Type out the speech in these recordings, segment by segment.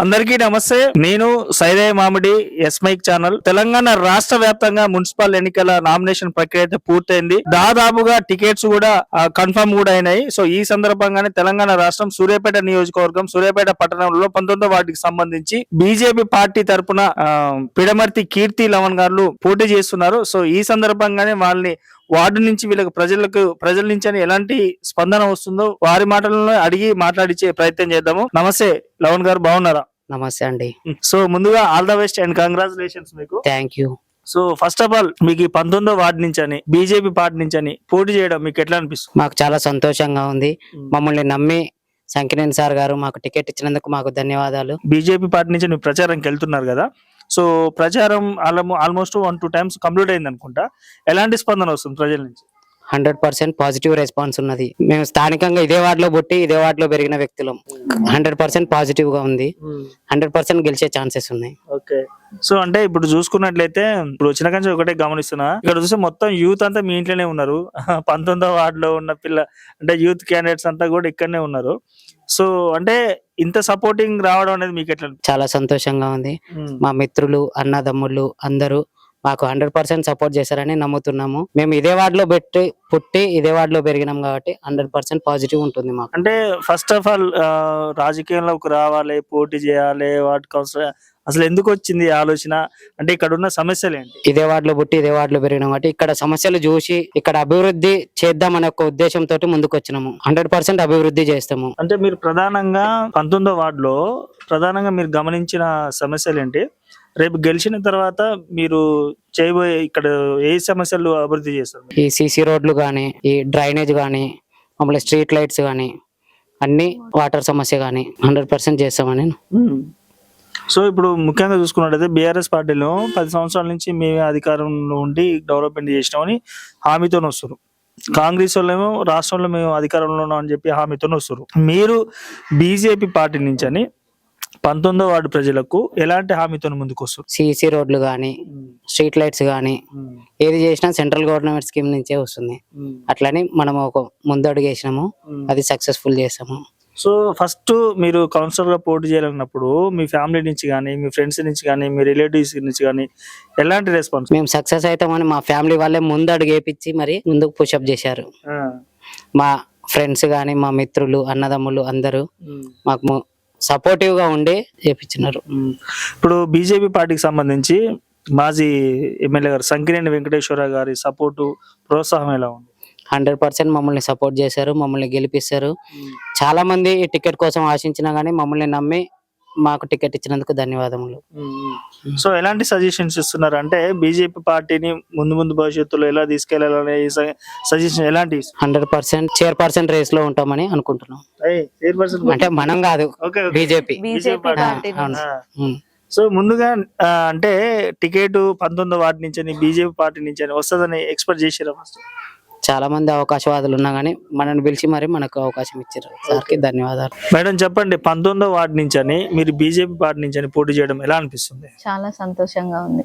అందరికీ నమస్తే. నేను సైదయ్య మామిడి ఎస్ మైక్ ఛానల్. తెలంగాణ రాష్ట్ర వ్యాప్తంగా మున్సిపల్ ఎన్నికల నామినేషన్ ప్రక్రియ అయితే పూర్తయింది. దాదాపుగా టికెట్స్ కూడా కన్ఫర్మ్ కూడా అయినాయి. సో ఈ సందర్భంగానే తెలంగాణ రాష్ట్రం సూర్యాపేట నియోజకవర్గం సూర్యాపేట పట్టణంలో పంతొమ్మిదో వార్డుకి సంబంధించి బీజేపీ పార్టీ తరపున పిడమర్తి కీర్తి లవణ్ గారు పోటీ చేస్తున్నారు. సో ఈ సందర్భంగానే వాళ్ళని వార్డు నుంచి వీళ్ళకి ప్రజలకు ప్రజల నుంచి అని ఎలాంటి స్పందన వస్తుందో వారి మాటలను అడిగి మాట్లాడించే ప్రయత్నం చేద్దాము. నమస్తే లవణ్ గారు బాగున్నారా? నమస్తే అండి. సో ముందుగా all the best and congratulations మీకు. Thank you. So first of all మీకు ఈ పంతొమ్మిదో వార్డు నుంచి అని బీజేపీ పార్టీ నుంచి అని పోటీ చేయడం మీకు ఎట్లా అనిపిస్తుంది? మాకు చాలా సంతోషంగా ఉంది. మమ్మల్ని నమ్మి సంకినేని సార్ గారు మాకు టికెట్ ఇచ్చినందుకు మాకు ధన్యవాదాలు. బీజేపీ పార్టీ నుంచి మీరు ప్రచారంకి వెళ్తున్నారు కదా? సో ప్రచారం almost one two times complete అయింది అనుకుంటా. ఎలాంటి స్పందన వస్తుంది ప్రజల నుంచి? హండ్రెడ్ పర్సెంట్ పాజిటివ్ రెస్పాన్స్ ఉన్నది. మేము స్థానికంగా ఇదే వార్డులో పుట్టి ఇదే వార్డులో పెరిగిన వ్యక్తులం. హండ్రెడ్ పర్సెంట్ పాజిటివ్గా ఉంది. హండ్రెడ్ పర్సెంట్ గెలిచే ఛాన్సెస్ ఉన్నాయి. ఓకే. సో అంటే ఇప్పుడు చూసుకున్నట్లయితే ఇప్పుడు వచ్చిన కంచి ఒకటే గమనిస్తున్నా. ఇక్కడ చూస్తే మొత్తం యూత్ అంతా మీ ఇంట్లోనే ఉన్నారు. పంతొమ్మిదో వార్డులో ఉన్న పిల్ల అంటే యూత్ క్యాండిడేట్స్ అంతా కూడా ఇక్కడనే ఉన్నారు. సో అంటే ఇంత సపోర్టింగ్ రావడం అనేది మీకు ఎట్లా చాలా సంతోషంగా ఉంది. మా మిత్రులు అన్నదమ్ముళ్ళు అందరూ మాకు హండ్రెడ్ పర్సెంట్ సపోర్ట్ చేశారని నమ్ముతున్నాము. మేము ఇదే వార్డులో పెట్టి పుట్టి ఇదే వార్డులో పెరిగినాం కాబట్టి హండ్రెడ్ పర్సెంట్ పాజిటివ్ ఉంటుంది మాకు. అంటే ఫస్ట్ ఆఫ్ ఆల్ రాజకీయంలోకి రావాలి పోటీ చేయాలి వాటికి అవసరం అసలు ఎందుకు వచ్చింది ఆలోచన? అంటే ఇక్కడ ఉన్న సమస్యలు ఏంటి? ఇదే వార్డులో పుట్టి ఇదే వార్డులో పెరిగినాం కాబట్టి ఇక్కడ సమస్యలు చూసి ఇక్కడ అభివృద్ధి చేద్దాం అనే ఒక ఉద్దేశంతో ముందుకు వచ్చినాము. హండ్రెడ్ పర్సెంట్ అభివృద్ధి చేస్తాము. అంటే మీరు ప్రధానంగా పంతొమ్మిదో వార్డులో ప్రధానంగా మీరు గమనించిన సమస్యలు ఏంటి? రేపు గెలిచిన తర్వాత మీరు చేయబోయే ఇక్కడ ఏ సమస్యలు అభివృద్ధి చేస్తారు? ఈ సీసీ రోడ్లు కానీ ఈ డ్రైనేజ్ కానీ మమ్మల్ని స్ట్రీట్ లైట్స్ కానీ అన్ని వాటర్ సమస్య కానీ హండ్రెడ్ పర్సెంట్ చేస్తామని సో ఇప్పుడు ముఖ్యంగా చూసుకున్నట్టయితే బీఆర్ఎస్ పార్టీలో పది సంవత్సరాల నుంచి మేము అధికారంలో ఉండి డెవలప్మెంట్ చేసినామని హామీతో వస్తారు కాంగ్రెస్ వాళ్ళేమో రాష్ట్రంలో మేము అధికారంలో ఉన్నాం అని చెప్పి హామీతో వస్తారు మీరు బీజేపీ పార్టీ నుంచి అని పంతొమ్మిదో వార్డు ప్రజలకు ఎలాంటి హామీతో ముందుకు వస్తారు సీసీ రోడ్లు కానీ స్ట్రీట్ లైట్స్ కానీ ఏది చేసినా సెంట్రల్ గవర్నమెంట్ స్కీమ్ నుంచే వస్తుంది. అట్లని మనం ఒక ముందడుగు వేసినాము అది సక్సెస్ఫుల్ చేసాము. సో ఫస్ట్ మీరు కౌన్సిలర్గా పోటీ చేయాలన్నప్పుడు మీ ఫ్యామిలీ నుంచి కానీ మీ ఫ్రెండ్స్ నుంచి కానీ మీ రిలేటివ్స్ నుంచి కానీ ఎలాంటి రెస్పాన్స్? మేము సక్సెస్ అవుతామని మా ఫ్యామిలీ వాళ్ళే ముందు అడుగు వేపించి మరి ముందుకు పుషప్ చేశారు. మా ఫ్రెండ్స్ కానీ మా మిత్రులు అన్నదమ్ములు అందరూ మాకు సపోర్టివ్గా ఉండి చేపించినారు. ఇప్పుడు బీజేపీ పార్టీకి సంబంధించి మాజీ ఎమ్మెల్యే గారు సంకినేని వెంకటేశ్వర గారి సపోర్టు ప్రోత్సాహం ఎలా ఉంది? హండ్రెడ్ పర్సెంట్ మమ్మల్ని సపోర్ట్ చేశారు మమ్మల్ని గెలిపిస్తారు. చాలా మంది ఈ టికెట్ కోసం ఆశించినా గానీ మమ్మల్ని నమ్మి మాకు టికెట్ ఇచ్చినందుకు ధన్యవాదములు. సో ఎలాంటి సజెషన్స్ ఇస్తున్నారు అంటే బీజేపీ పార్టీని ముందు ముందు భవిష్యత్తులో ఎలా తీసుకెళ్ళాలనే సజెషన్ ఎలాంటి? హండ్రెడ్ పర్సెంట్ చైర్ పర్సెంట్ రేస్లో ఉంటామని అనుకుంటున్నాం అంటే మనం కాదు ఓకే బీజేపీ. సో ముందుగా అంటే టికెట్ పంతొమ్మిదో వార్డు నుంచి అని బీజేపీ పార్టీ నుంచి అని వస్తుందని ఎక్స్పెక్ట్ చేసారా ఫస్ట్ చాలా మంది అవకాశవాదులు ఉన్నా గానీ మనల్ని పిలిచి మరి మనకు అవకాశం ఇచ్చారు సార్కి ధన్యవాదాలు. మేడం చెప్పండి పంతొమ్మిదో వార్డు నుంచి అని మీరు బీజేపీ పార్టీ నుంచి అని పోటీ చేయడం ఎలా అనిపిస్తుంది? చాలా సంతోషంగా ఉంది.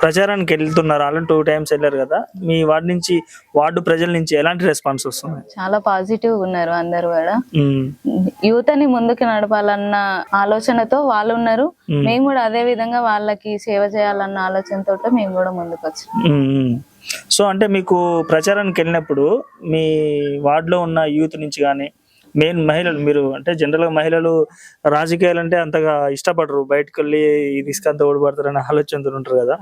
ప్రచారానికి వెళ్తున్నారు ఆల్రెడీ టూ టైమ్స్ వెళ్ళారు కదా. మీ వార్డు నుంచి వార్డు ప్రజల నుంచి ఎలాంటి రెస్పాన్స్ వస్తుంది? చాలా పాజిటివ్ ఉన్నారు అందరు కూడా. యూత్ అని ముందుకు నడపాలన్న ఆలోచనతో వాళ్ళు ఉన్నారు. మేము. కూడా అదే విధంగా వాళ్ళకి సేవ చేయాలన్న ఆలోచనతో మేము కూడా ముందుకు వచ్చాం. ఉమ్, ఉమ్. సో అంటే మీకు ప్రచారానికి వెళ్ళినప్పుడు మీ వార్డులో ఉన్న యూత్ నుంచి కానీ మెయిన్ మహిళలు మీరు అంటే జనరల్గా మహిళలు రాజకీయాలు అంటే అంతగా ఇష్టపడరు. బయటకు వెళ్ళి ఈ రిస్క్ అంతా ఓడిపడతారు అనే ఆలోచనతో ఉంటారు కదా.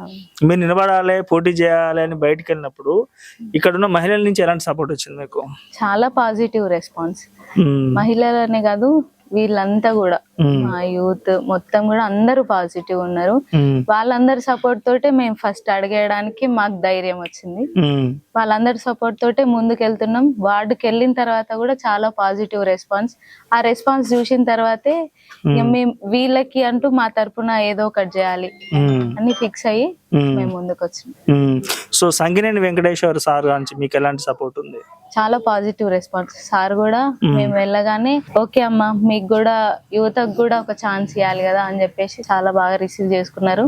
మీరు నిలబడాలి పోటీ చేయాలి అని బయటకు వెళ్ళినప్పుడు ఇక్కడ ఉన్న మహిళల నుంచి ఎలాంటి సపోర్ట్ వచ్చింది మీకు? చాలా పాజిటివ్ రెస్పాన్స్. మహిళలనే కాదు వీళ్ళంతా కూడా మా యూత్ మొత్తం కూడా అందరూ పాజిటివ్ ఉన్నారు. వాళ్ళందరి సపోర్ట్ తోటే మేము ఫస్ట్ అడిగేయడానికి మాకు ధైర్యం వచ్చింది. వాళ్ళందరి సపోర్ట్ తోటే ముందుకు వెళ్తున్నాం వార్డుకి వెళ్ళిన తర్వాత కూడా చాలా పాజిటివ్ రెస్పాన్స్ ఆ రెస్పాన్స్ చూసిన తర్వాతే మేము. వీళ్ళకి అంటూ మా తరపున ఏదో ఒకటి చేయాలి అని ఫిక్స్ అయ్యి మేము. ముందుకు వచ్చినాం. సో సంగినేని వెంకటేశ్వర సార్ నుంచి మీకు ఎలాంటి సపోర్ట్ ఉంది? చాలా పాజిటివ్ రెస్పాన్స్ సార్ కూడా మేము. వెళ్ళగానే ఓకే అమ్మా మీకు కూడా యువతకు కూడా ఒక ఛాన్స్ ఇవ్వాలి కదా అని చెప్పేసి చాలా బాగా రిసీవ్ చేసుకున్నారు.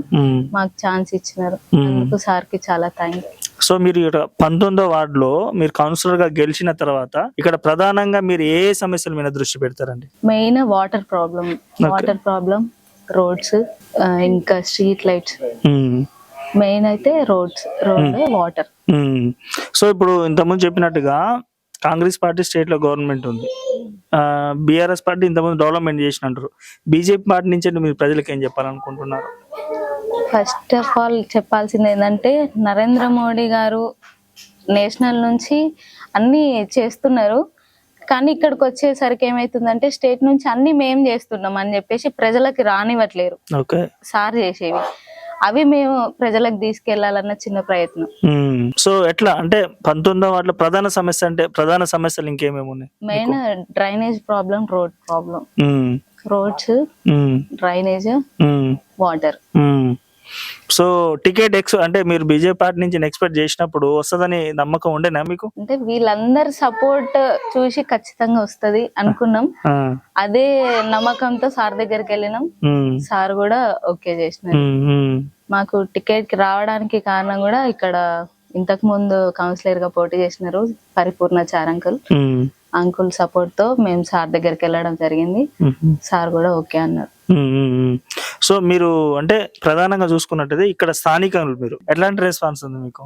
మాకు ఛాన్స్ ఇచ్చినారు. అందుకు సార్కి చాలా థ్యాంక్ సో మీరు ఇక్కడ పంతొమ్మిదో వార్డులో మీరు కౌన్సిలర్గా గెలిచిన తర్వాత ఇక్కడ ప్రధానంగా మీరు ఏ సమస్యల మీద దృష్టి పెడతారండి? Main water problem water problem roads ఇంకా స్ట్రీట్ లైట్స్. మెయిన్ అయితే రోడ్స్ రోడ్ వాటర్. సో ఇప్పుడు ఇంతకుముందు చెప్పినట్టుగా కాంగ్రెస్ పార్టీ స్టేట్లో గవర్నమెంట్ ఉంది. బీఆర్ఎస్ పార్టీ ఇంతకుముందు డెవలప్మెంట్ చేసినట్టు. బీజేపీ పార్టీ నుంచి మీరు ప్రజలకు ఏం చెప్పాలనుకుంటున్నారు? ఫస్ట్ ఆఫ్ ఆల్ చెప్పాల్సింది ఏంటంటే నరేంద్ర మోడీ గారు నేషనల్ నుంచి అన్ని చేస్తున్నారు. కానీ ఇక్కడికి వచ్చేసరికి ఏమైతుందంటే స్టేట్ నుంచి అన్ని మేం చేస్తున్నాం అని చెప్పేసి ప్రజలకి రానివ్వట్లేరు. సార్ చేసేవి. అవి మేము ప్రజలకు తీసుకెళ్ళాలన్న చిన్న ప్రయత్నం. సో ఎట్లా అంటే పంతొమ్మిదో వాటిలో ప్రధాన సమస్య అంటే ప్రధాన సమస్యలు ఇంకేమేమి ఉన్నాయి main drainage problem road problem. Roads. Drainage. Water. So ticket X అంటే మీరు బీజేపీ పార్టీ నుంచి ఎక్స్పెక్ట్ చేసినప్పుడు వస్తుందని నమ్మకం ఉండేనా మీకు అంటే వీళ్ళందరి సపోర్ట్ చూసి ఖచ్చితంగా వస్తది అనుకున్నాం. అదే నమ్మకంతో సార్ దగ్గరికి వెళ్ళినాం. సార్ కూడా ఓకే చేసినారు. ఉమ్. మాకు టికెట్కి రావడానికి కారణం కూడా ఇక్కడ ఇంతకు ముందు కౌన్సిలర్గా పోటీ చేసినారు పరిపూర్ణ చారంకుల్ ఉమ్. అంకుల్ సపోర్ట్తో మేము సార్ దగ్గరికి వెళ్ళడం జరిగింది. సార్ కూడా ఓకే అన్నారు. సో మీరు అంటే ప్రధానంగా చూసుకున్నట్టయితే ఇక్కడ స్థానికులు మీరు ఎట్లాంటి రెస్పాన్స్ ఉంది మీకు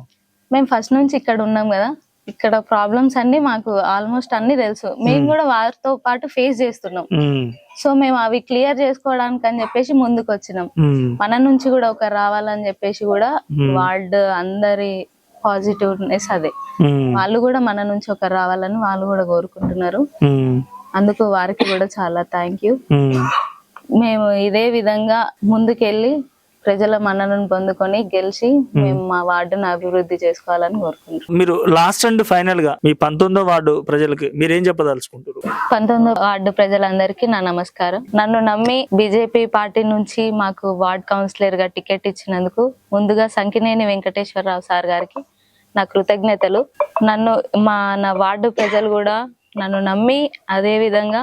మేము ఫస్ట్ నుంచి ఇక్కడ ఉన్నాం కదా ఇక్కడ ప్రాబ్లమ్స్ అన్ని మాకు ఆల్మోస్ట్ అన్ని తెలుసు. మేము కూడా వారితో పాటు ఫేస్ చేస్తున్నాం. సో మేము అవి క్లియర్ చేసుకోవడానికి అని చెప్పేసి ముందుకు వచ్చినాం ఉమ్, మన నుంచి కూడా ఒక రావాలని చెప్పేసి కూడా Hmm. వాళ్ళు అందరి పాజిటివ్నెస్ అదే. వాళ్ళు కూడా మన నుంచి ఒక రావాలని వాళ్ళు కూడా కోరుకుంటున్నారు. అందుకు వారికి కూడా చాలా థ్యాంక్ యూ మేము ఇదే విధంగా ముందుకెళ్ళి ప్రజల మన్ననను పొందుకొని గెలిచి మేము మా వార్డును అభివృద్ధి చేసుకోవాలని కోరుకుంటున్నాం. మీరు లాస్ట్ అండ్ ఫైనల్గా మీ పంతొమ్మిదో వార్డు ప్రజలకి మీరేం చెప్పదలుచుకుంటారు పంతొమ్మిదో వార్డు ప్రజలందరికీ నా నమస్కారం. నన్ను నమ్మి బీజేపీ పార్టీ నుంచి మాకు వార్డ్ కౌన్సిలర్గా టికెట్ ఇచ్చినందుకు ముందుగా సంకినేని వెంకటేశ్వరరావు సార్ గారికి నా కృతజ్ఞతలు. నన్ను మా నా వార్డు ప్రజలు కూడా నన్ను నమ్మి అదే విధంగా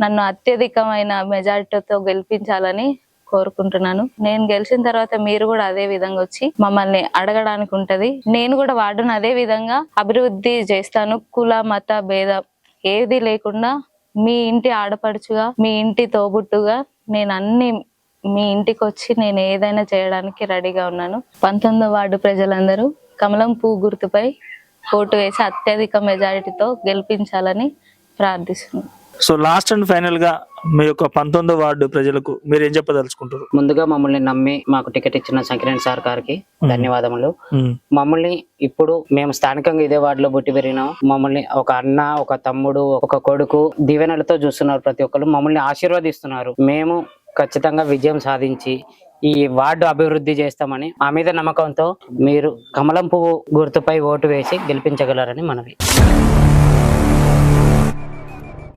నన్ను అత్యధికమైన మెజారిటీతో గెలిపించాలని కోరుకుంటున్నాను. నేను గెలిచిన తర్వాత మీరు కూడా అదే విధంగా వచ్చి మమ్మల్ని అడగడానికి ఉంటది. నేను కూడా వార్డును అదే విధంగా అభివృద్ధి చేస్తాను. కుల మత భేద ఏది లేకుండా మీ ఇంటి ఆడపడుచుగా మీ ఇంటి తోబుట్టుగా నేను అన్ని మీ ఇంటికి వచ్చి నేను ఏదైనా చేయడానికి రెడీగా ఉన్నాను. పంతొమ్మిదో వార్డు ప్రజలందరూ కమలం పువ్వు గుర్తుపై ఓటు వేసి అత్యధిక మెజారిటీతో గెలిపించాలని ప్రార్థిస్తున్నాను. సో లాస్ట్ అండ్ ఫైనల్గా మీ యొక్క పంతొమ్మిదో వార్డు ప్రజలకు మీరు ఏం చెప్పదలుచుకుంటారు? ముందుగా మమ్మల్ని నమ్మి మాకు టికెట్ ఇచ్చిన సంకిరణ్ సార్ గారికి ధన్యవాదములు. మమ్మల్ని ఇప్పుడు మేము స్థానికంగా ఇదే వార్డులో పుట్టి పెరిగినాం. మమ్మల్ని ఒక అన్న ఒక తమ్ముడు ఒక కొడుకు దీవెనలతో చూస్తున్నారు ప్రతి ఒక్కరు. మమ్మల్ని ఆశీర్వదిస్తున్నారు. మేము ఖచ్చితంగా విజయం సాధించి ఈ వార్డు అభివృద్ధి చేస్తామని మా మీద నమ్మకంతో మీరు కమలం పువ్వు గుర్తుపై ఓటు వేసి గెలిపించగలరని మనవి.